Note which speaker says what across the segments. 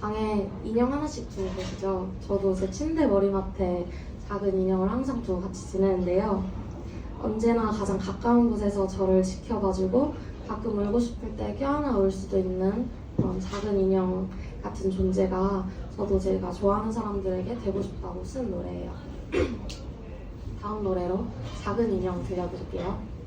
Speaker 1: 방에 인형 하나씩 두고 계시죠? 저도 제 침대 머리맡에 작은 인형을 항상 두고 같이 지내는데요. 언제나 가장 가까운 곳에서 저를 지켜봐주고 가끔 울고 싶을 때 껴안아 울 수도 있는 그런 작은 인형 같은 존재가 저도 제가 좋아하는 사람들에게 되고 싶다고 쓴 노래예요. 다음 노래로 작은 인형 들려드릴게요.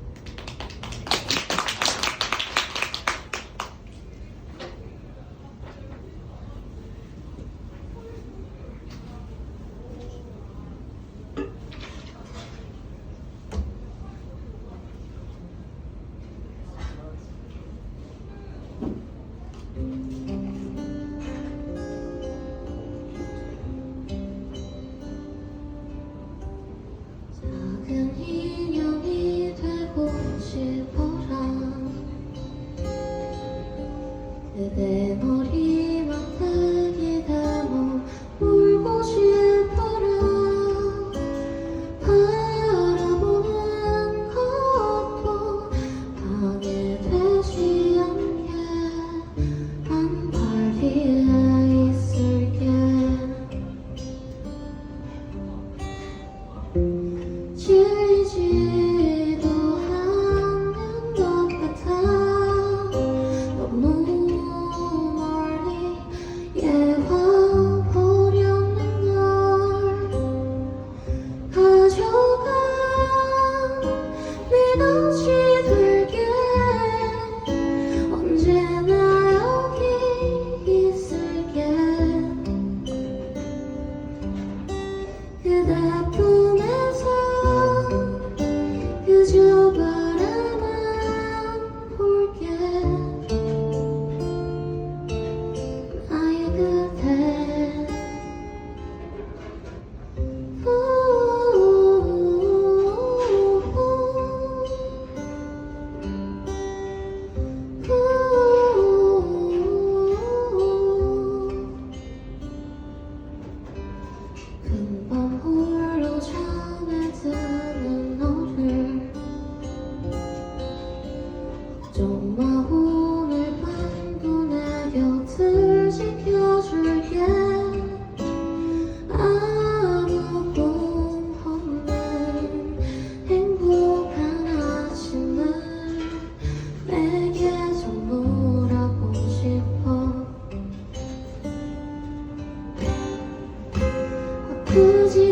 Speaker 2: 걱정 오늘 밤도 내 곁을 지켜줄게. 아무도 없는 행복한 아침을 내게 선물하고 싶어. 아프지